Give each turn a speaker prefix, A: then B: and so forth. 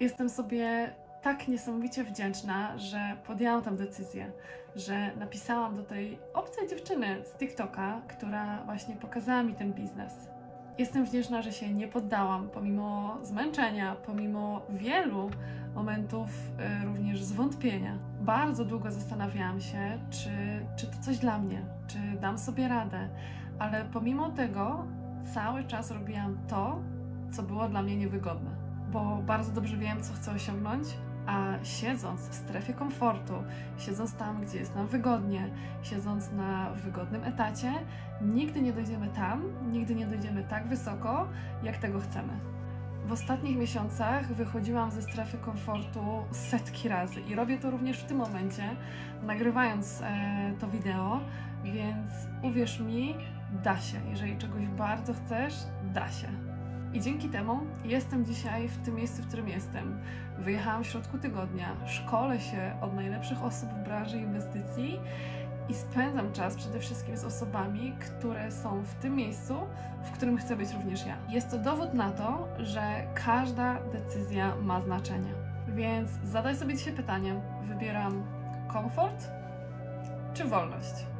A: Jestem sobie tak niesamowicie wdzięczna, że podjęłam tę decyzję, że napisałam do tej obcej dziewczyny z TikToka, która właśnie pokazała mi ten biznes. Jestem wdzięczna, że się nie poddałam, pomimo zmęczenia, pomimo wielu momentów e, również zwątpienia. Bardzo długo zastanawiałam się, czy, czy to coś dla mnie, czy dam sobie radę, ale pomimo tego cały czas robiłam to, co było dla mnie niewygodne, bo bardzo dobrze wiem, co chcę osiągnąć, a siedząc w strefie komfortu, siedząc tam, gdzie jest nam wygodnie, siedząc na wygodnym etacie, nigdy nie dojdziemy tam, nigdy nie dojdziemy tak wysoko, jak tego chcemy. W ostatnich miesiącach wychodziłam ze strefy komfortu setki razy i robię to również w tym momencie, nagrywając e, to wideo, więc uwierz mi, da się. Jeżeli czegoś bardzo chcesz, da się. I dzięki temu jestem dzisiaj w tym miejscu, w którym jestem. Wyjechałam w środku tygodnia, szkolę się od najlepszych osób w branży inwestycji i spędzam czas przede wszystkim z osobami, które są w tym miejscu, w którym chcę być również ja. Jest to dowód na to, że każda decyzja ma znaczenie. Więc zadaj sobie dzisiaj pytanie: wybieram komfort czy wolność?